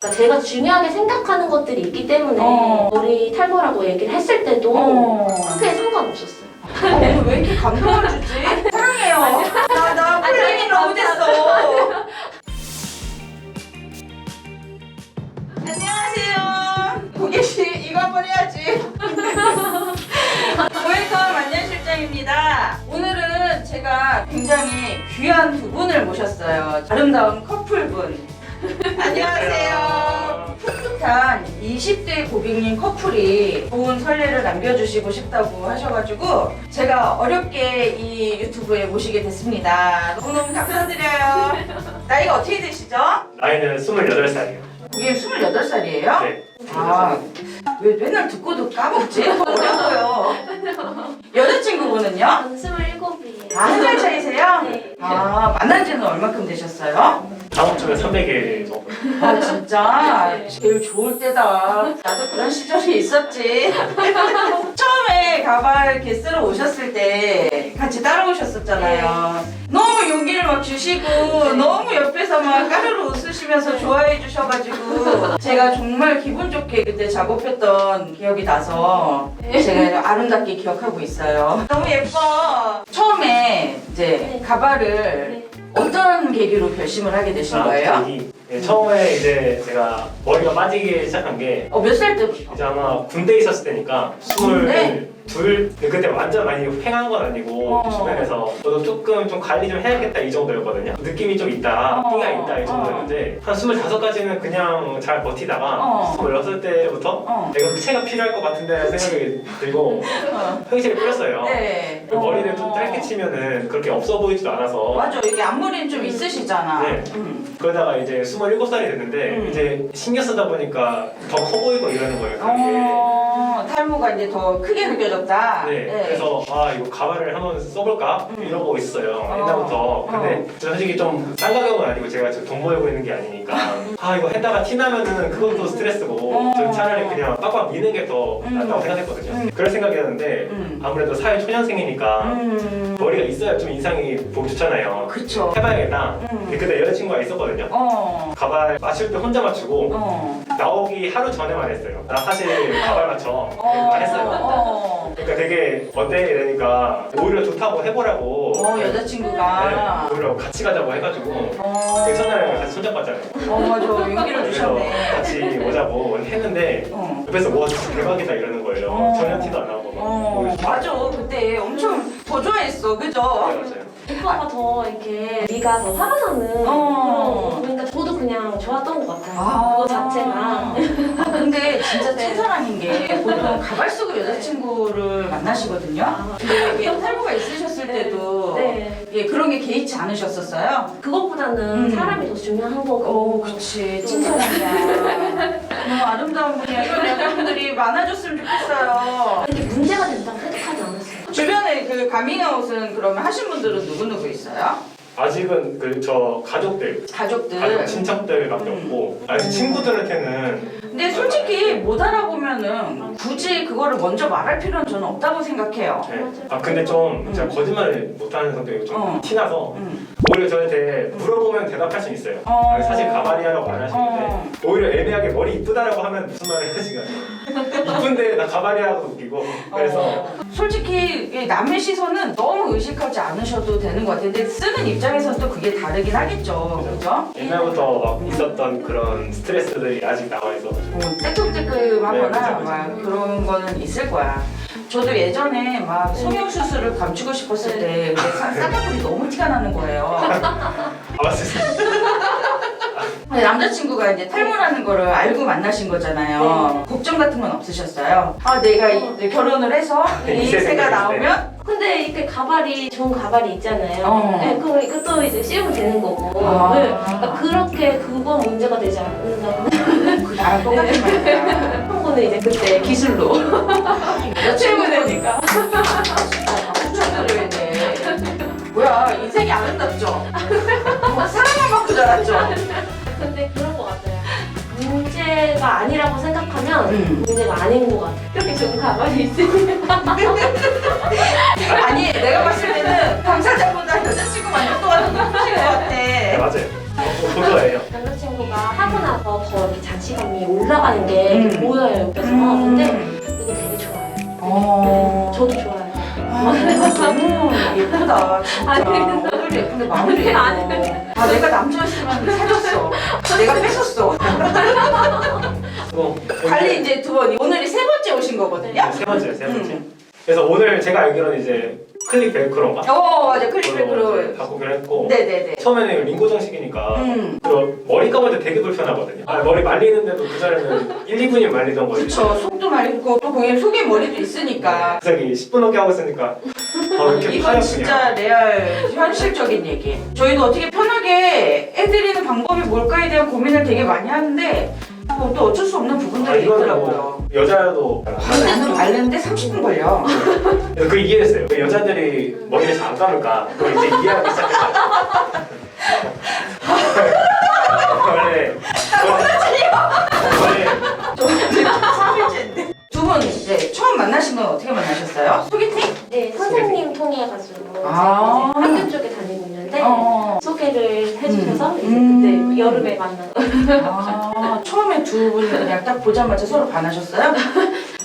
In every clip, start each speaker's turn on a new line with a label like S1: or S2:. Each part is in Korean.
S1: 그러니까 제가 중요하게 생각하는 것들이 있기 때문에
S2: 어.
S1: 머리 탈모라고 얘기를 했을 때도
S2: 어.
S1: 크게 상관없었어요.
S2: 어, 왜 이렇게 감동을 주지? 사랑해요. 나, 나 쿨링이 너무 됐어. 안녕하세요. 고객씨, 이거 한번 해야지. 웰컴 안녕실장입니다. 오늘은 제가 굉장히 귀한 두 분을 모셨어요. 아름다운 커플분. 안녕하세요. 풋풋한 20대 고객님 커플이 좋은 설레를 남겨주시고 싶다고 하셔가지고 제가 어렵게 이 유튜브에 모시게 됐습니다. 너무너무 감사드려요. 나이가 어떻게 되시죠?
S3: 나이는 28살이에요.
S2: 고객님 28살이에요?
S3: 네.
S2: 아, 왜 맨날 듣고도 까먹지? 어려워요. 여자친구분은요?
S1: 저는 27이에요.
S2: 아, 한 살 차이세요?
S1: 네.
S2: 아, 만난 지는 얼마큼 되셨어요?
S3: 다음 주면 300일 정도.
S2: 아 진짜 제일 좋을 때다. 나도 그런 시절이 있었지. 처음에 가발 이렇게 쓰러 오셨을 때 같이 따라오셨었잖아요. 너무 용기를 막 주시고 너무 옆에서 막 까르르 웃으시면서 좋아해 주셔가지고 제가 정말 기분 좋게 그때 작업했던 기억이 나서 제가 아름답게 기억하고 있어요. 너무 예뻐. 처음에 이제
S1: 네.
S2: 가발을
S1: 네.
S2: 어떤 계기로 결심을 하게 되신 거예요?
S3: 계기. 네, 처음에 이제 제가 머리가 빠지기 시작한 게
S2: 어, 몇 살 때부터?
S3: 이제 아마 군대에 있었을 때니까
S2: 군대?
S3: 22, 그때 완전 많이 횡한 건 아니고
S2: 어.
S3: 주변에서 저도 조금 좀 관리 좀 해야겠다 이 정도였거든요. 느낌이 좀 있다,
S2: 어.
S3: 띠가 있다 이 정도였는데 한 25까지는 그냥 잘 버티다가
S2: 어.
S3: 26 때부터
S2: 어.
S3: 내가 흑채가 필요할 것 같은데 생각이 들고
S2: 어.
S3: 흑채를 뿌렸어요.
S2: 네.
S3: 그 머리를 좀
S2: 어.
S3: 짧게 치면은 그렇게 없어 보이지도 않아서
S2: 맞아, 이게 앞머리는 좀 있으시잖아.
S3: 네.
S2: 음.
S3: 그러다가 이제 27살이 됐는데
S2: 음.
S3: 이제 신경 쓰다 보니까 더 커 보이고 이러는 거예요. 그게.
S2: 어, 탈모가 이제 더 크게 느껴졌다.
S3: 네. 그래서 아 이거 가발을 한번 써볼까
S2: 음.
S3: 이러고 있어요
S2: 어.
S3: 옛날부터. 근데 저 솔직히 좀 싼 가격은 아니고 제가 지금 돈 벌고 있는 게 아니니까 아 이거 했다가 티 나면은 그것도 스트레스고
S2: 어.
S3: 저 차라리 그냥 빡빡 미는 게 더
S2: 음.
S3: 낫다고 생각했거든요.
S2: 음.
S3: 그럴 생각이었는데
S2: 음.
S3: 아무래도 사회 초년생이니까
S2: 음.
S3: 머리가 있어야 좀 인상이 보기 좋잖아요.
S2: 그쵸.
S3: 해봐야겠다.
S2: 음.
S3: 근데 그때 여자친구가 있었거든요.
S2: 어.
S3: 가발 맞출 때 혼자 맞추고
S2: 어.
S3: 나오기 하루 전에만 했어요. 나 사실 가발 맞춰.
S2: 어.
S3: 안 했어요.
S2: 어.
S3: 그러니까 되게 어때 이러니까 오히려 좋다고 해보라고.
S2: 어, 여자친구가.
S3: 네, 오히려 같이 가자고 해가지고
S2: 어.
S3: 그 첫날에 같이 손잡았잖아요.
S2: 어, 맞아. 용기를
S3: 그래서
S2: 주셨네.
S3: 같이 오자고 했는데
S2: 어.
S3: 옆에서 와 진짜 대박이다 이러는 거예요.
S2: 어.
S3: 전혀 티도 안 나고. 막.
S2: 어, 맞아. 그때 엄청 더 좋아했어. 그죠?
S3: 네, 맞아요.
S1: 오빠가 더 이렇게 네가 더 살아나는
S2: 어.
S1: 그런 그러니까 저도 그냥 좋았던 것 같아요.
S2: 아.
S1: 그거 자체가.
S2: 아, 근데 진짜
S1: 네.
S2: 최사랑인 게 보통 가발 쓰고 여자친구를 만나시거든요.
S1: 아,
S2: 근데 이게 탈모가 있으셨을 때도
S1: 네.
S2: 예, 그런 게 개의치 않으셨었어요?
S1: 그것보다는
S2: 음.
S1: 사람이 더 중요한 거고.
S2: 오, 그렇지. 찐사랑이야. 너무 아름다운 분이야. 이런 여자분들이 많아졌으면 좋겠어요.
S1: 근데 문제가 된다고.
S2: 주변에 그 가밍아웃은 그러면 하신 분들은 누구누구 있어요?
S3: 아직은 그 저 가족들,
S2: 가족들.
S3: 가족 친척들밖에
S2: 음.
S3: 없고 아직 친구들한테는
S2: 근데 솔직히 못 알아보면은 굳이 그거를 먼저 말할 필요는 저는 없다고 생각해요.
S3: 네.
S1: 아
S3: 근데 좀
S2: 음.
S3: 제가 거짓말을 못하는 성격이 좀
S2: 어.
S3: 티나서
S2: 음.
S3: 오히려 저한테 물어보면 대답할 수 있어요.
S2: 어.
S3: 아니, 사실 가발이라고 안 하시는데
S2: 어.
S3: 오히려 애매하게 머리 이쁘다라고 하면 무슨 말을 않아요. 이쁜데 나 가발이라고 웃기고 그래서
S2: 어, 솔직히 이 남의 시선은 너무 의식하지 않으셔도 되는 것 같아요. 근데 쓰는 입장에서는 또 그게 다르긴 하겠죠. 그죠?
S3: 옛날부터 막 있었던 그런 스트레스들이 아직 남아 있어가지고
S2: 뭐
S3: 네, 그죠, 그죠.
S2: 막 그런 거는 있을 거야. 저도 예전에 막 성형 수술을 감추고 싶었을 때 쌍꺼풀이 너무 티가 나는 거예요. 남자친구가 이제 탈모라는 거를 알고 만나신 거잖아요. 걱정 같은 건 없으셨어요? 아 내가 이- 결혼을 해서
S3: 네,
S2: 이 세가 나오면
S1: 근데 이렇게 가발이 좋은 가발이 있잖아요.
S2: 어.
S1: 네, 그거 이것도 이제 씌우면 되는 거고.
S2: 아.
S1: 네, 그러니까 그렇게 그건 문제가 되지 않는다고.
S2: 그 나랑 똑같은 말이야.
S1: 한 거는 이제 그때 기술로.
S2: 여친구는 돼. 뭐야 인생이 아름답죠? 뭐 사랑만 받고 자랐죠?
S1: 문제가 아니라고 생각하면
S2: 음.
S1: 문제가 아닌 것 같아요. 이렇게 좋은 가발이 있으니까.
S2: 아니 내가 봤을 때는 당사자보다 여자친구 만족도가 더 높으신 것
S3: 네,
S2: 같아.
S3: 맞아요. 어, 그거예요.
S1: 남자친구가 하고 나서 더 이렇게 자신감이 올라가는 게 이렇게
S2: 음.
S1: 보여요 옆에서. 근데 이게 되게 좋아요.
S2: 어.
S1: 저도 좋아요.
S2: 아, 너무 예쁘다 진짜
S1: 아니,
S2: 얼굴 예쁜데 마음도 예뻐
S1: 아니.
S2: 아 내가 남자였으면 사줬어 내가 뺏었어
S3: 또
S2: 관리 이제 두 번 오늘이 세 번째 오신 거거든요
S3: 네, 세 번째 세 번째.
S2: 음.
S3: 그래서 오늘 제가 알기로는 이제 클릭 벨크로인가?
S2: 어 맞아 클릭백으로
S3: 이제 바꾸기로 했고
S2: 네네네
S3: 처음에는 링고 정식이니까
S2: 음.
S3: 그 머리 감을 때 되게 불편하거든요. 아, 머리 말리는데도 그 전에는 1, 2분이 말리던 거지.
S2: 그쵸 속도 말리고 또 거기 속에 머리도 있으니까
S3: 갑자기 10분 넘게 하고 있으니까 아, 왜 이렇게
S2: 이건. 진짜 레알 현실적인 얘기 저희도 어떻게 편하게 해드리는 방법이 뭘까에 대한 고민을 되게 많이 하는데 뭐또 어쩔 수 없는
S3: 아,
S2: 부분들이
S3: 이거는
S2: 있더라고요
S3: 뭐 여자도
S2: 근데 말리는데 30분 걸려
S3: 그래서 그 이해했어요. 왜 여자들이 머리를 잘 안 감을까? 그걸 이제 이해하기 시작했어요.
S1: 처음에
S2: 두 분이 그냥 딱 보자마자 서로 반하셨어요?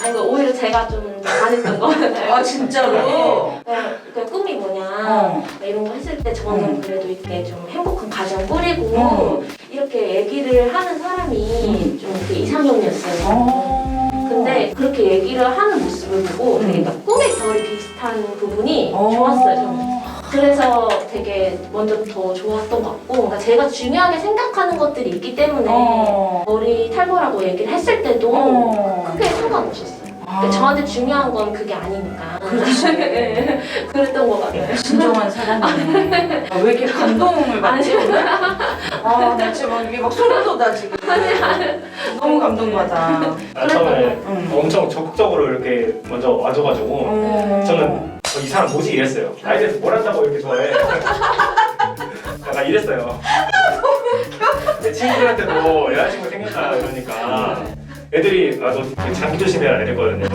S1: 아니 이거 오히려 제가 좀 반했던 거예요.
S2: 아 진짜로?
S1: 네, 그 꿈이 뭐냐
S2: 어.
S1: 이런 거 했을 때 저는
S2: 음.
S1: 그래도 이렇게 좀 행복한 가정 꾸리고
S2: 어.
S1: 이렇게 얘기를 하는 사람이
S2: 음.
S1: 좀 이렇게 이상형이었어요.
S2: 어.
S1: 근데 그렇게 얘기를 하는 모습을 보고 되게
S2: 음.
S1: 막 꿈의 결이 비슷한 부분이
S2: 어.
S1: 좋았어요. 저는. 그래서 되게 먼저 더 좋았던 것 같고 그러니까 제가 중요하게 생각하는 것들이 있기 때문에
S2: 어.
S1: 머리 탈모라고 얘기를 했을 때도
S2: 어.
S1: 크게 상관없었어요.
S2: 아.
S1: 근데 저한테 중요한 건 그게 아니니까.
S2: 그렇지.
S1: 네, 그랬던 것 같아요.
S2: 진정한 사랑이네. 아, 왜 이렇게 감동을 받지 오늘? 아, 나 지금 막 이게 막 소름 돋아 지금. 너무 감동받아.
S3: 아, 처음에
S2: 응.
S3: 엄청 적극적으로 이렇게 먼저 와줘가지고
S2: 어.
S3: 저는 어, 이 사람 뭐지 이랬어요. 아이들 뭘 한다고 이렇게 좋아해. 약간 이랬어요. 내 친구들한테도 여자친구 생겼다 이러니까 애들이 아너 장기 조심해라 이랬거든요.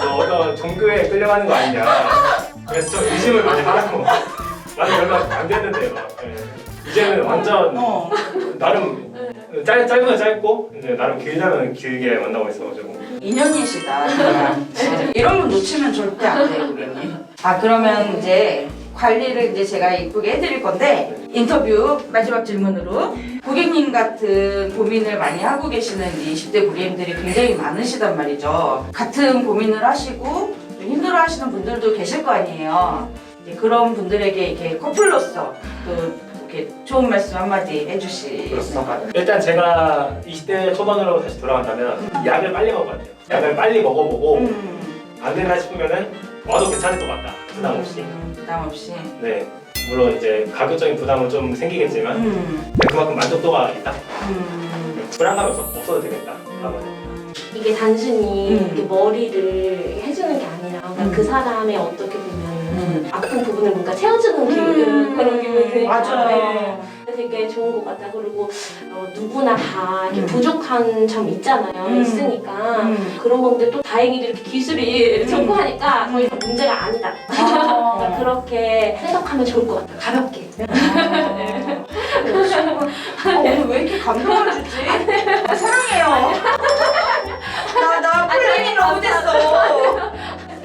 S3: 너 어떤 종교에 끌려가는 거 아니냐. 그래서 좀 의심을 많이 하고 나는 얼마 안 됐는데 막 예. 이제는 완전
S2: 어.
S3: 나름 짧, 짧으면 짧고 이제 나름 길다면 길게 만나고 있어가지고
S2: 인연이시다. 정말. 이런 분 놓치면 절대 안 돼요, 고객님. 아, 그러면 이제 관리를 이제 제가 이쁘게 해드릴 건데 인터뷰 마지막 질문으로 고객님 같은 고민을 많이 하고 계시는 20대 고객님들이 굉장히 많으시단 말이죠. 같은 고민을 하시고 좀 힘들어 하시는 분들도 계실 거 아니에요. 그런 분들에게 이렇게 커플로서 또 이렇게 좋은 말씀 한마디 해주시면
S3: 일단 제가 20대 초반으로 다시 돌아간다면 약을 빨리 먹어야 돼요 약을 빨리 먹어보고
S2: 음.
S3: 안 된다 싶으면은 와도 괜찮을 것 같다 부담 없이
S2: 음, 부담 없이.
S3: 네 물론 이제 가격적인 부담은 좀 생기겠지만
S2: 음.
S3: 그만큼 만족도가 있다
S2: 음.
S3: 불안감이 없- 없어도 되겠다 라고
S1: 이게 단순히
S2: 음.
S1: 이렇게 머리를 해주는 게 아니라 그러니까
S2: 음.
S1: 그 사람의 어떻게
S2: 음.
S1: 아픈 부분을 뭔가 채워주는 기분
S2: 음.
S1: 그런 기분이 드니까
S2: 맞아요.
S1: 네. 되게 좋은 것 같다. 그리고 어, 누구나 다 이렇게
S2: 음.
S1: 부족한 점 있잖아요.
S2: 음.
S1: 있으니까
S2: 음.
S1: 그런 건데 또 다행히도 이렇게 기술이
S2: 음.
S1: 좋고 하니까 더 이상 문제가 아니다. 그러니까
S2: 아.
S1: 그렇게 생각하면 좋을 것 같아요. 가볍게.
S2: 아, 오늘 왜 이렇게 감동을 주지? 아, 사랑해요. 나, 나 플레이 됐어.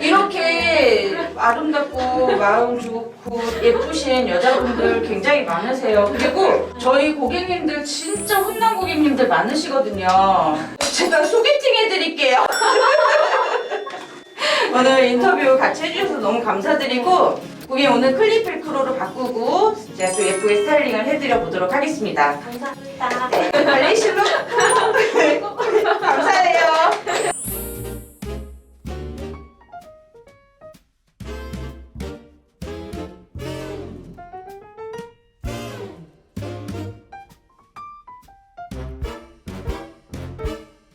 S2: 이렇게 아름답고 마음 좋고 예쁘신 여자분들 굉장히 많으세요. 그리고 저희 고객님들 진짜 훈남 고객님들 많으시거든요. 제가 소개팅 해드릴게요. 오늘 인터뷰 같이 해주셔서 너무 감사드리고 고객님 오늘 클리필 크로로 바꾸고 제가 또 예쁘게 스타일링을 해드려 보도록 하겠습니다.
S1: 감사합니다.
S2: 네,